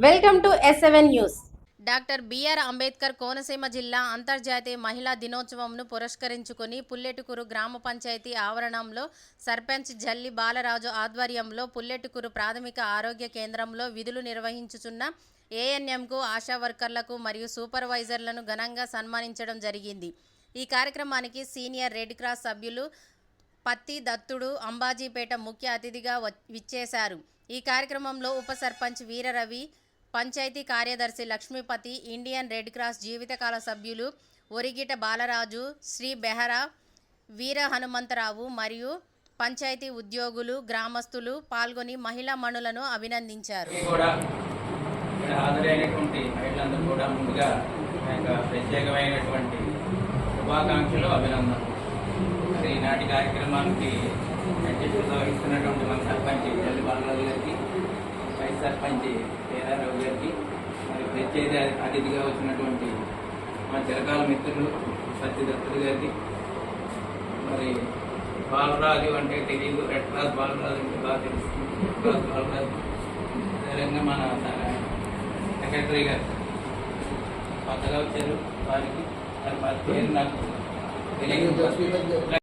Welcome to S news doctor B R Ambedkar Konaseema జిల్లా అంతర్జాతీయ మహిళా దినోత్సవంను పురస్కరించుకుని పుల్లెటుకురు గ్రామ పంచాయతీ ఆవరణంలో సర్పంచ్ జల్లి బాలరాజు ఆధ్వర్యంలో పుల్లెటుకురు ప్రాథమిక ఆరోగ్య కేంద్రంలో విధులు నిర్వహించుచున్న ఏఎన్ఎంకు ఆశా వర్కర్లకు మరియు సూపర్వైజర్లను ఘనంగా సన్మానించడం జరిగింది. ఈ కార్యక్రమానికి సీనియర్ రెడ్ క్రాస్ సభ్యులు పత్తి దత్తుడు అంబాజీపేట ముఖ్య అతిథిగా వ- విచ్చేశారు. ఈ కార్యక్రమంలో ఉప సర్పంచ్ వీరరవి పంచాయతీ కార్యదర్శి లక్ష్మీపతి ఇండియన్ రెడ్ క్రాస్ జీవితకాల సభ్యులు ఒరిగిట బాలరాజు శ్రీ బెహరా వీర హనుమంతరావు మరియు పంచాయతీ ఉద్యోగులు గ్రామస్తులు పాల్గొని మహిళా మణులను అభినందించారు. హాజరైనటువంటి మహిళలందరూ కూడా ముందుగా ప్రత్యేకమైనటువంటి శుభాకాంక్షలు అభినందనలు. మరి ఈనాటి కార్యక్రమానికి అధ్యక్షత వహిస్తున్నటువంటి మన సర్పంచ్ జల్లి బాలరాజు గారికి వైస్ సర్పంచ్ కేదారావు గారికి మరి ప్రత్యేక అతిథిగా వచ్చినటువంటి మా చిరకాల మిత్రులు సత్యదత్తుడు గారికి మరి బాలరాజు అంటే తెలియదు రెడ్ క్లాస్ బాలరాజు అంటే బాగా తెలుస్తుంది. రెడ్ క్లాస్ బాలరాజు అదేవిధంగా మన సెక్రటరీ గారు. కొత్తగా వచ్చారు వారికి వారి పేరు నాకు తెలియదు.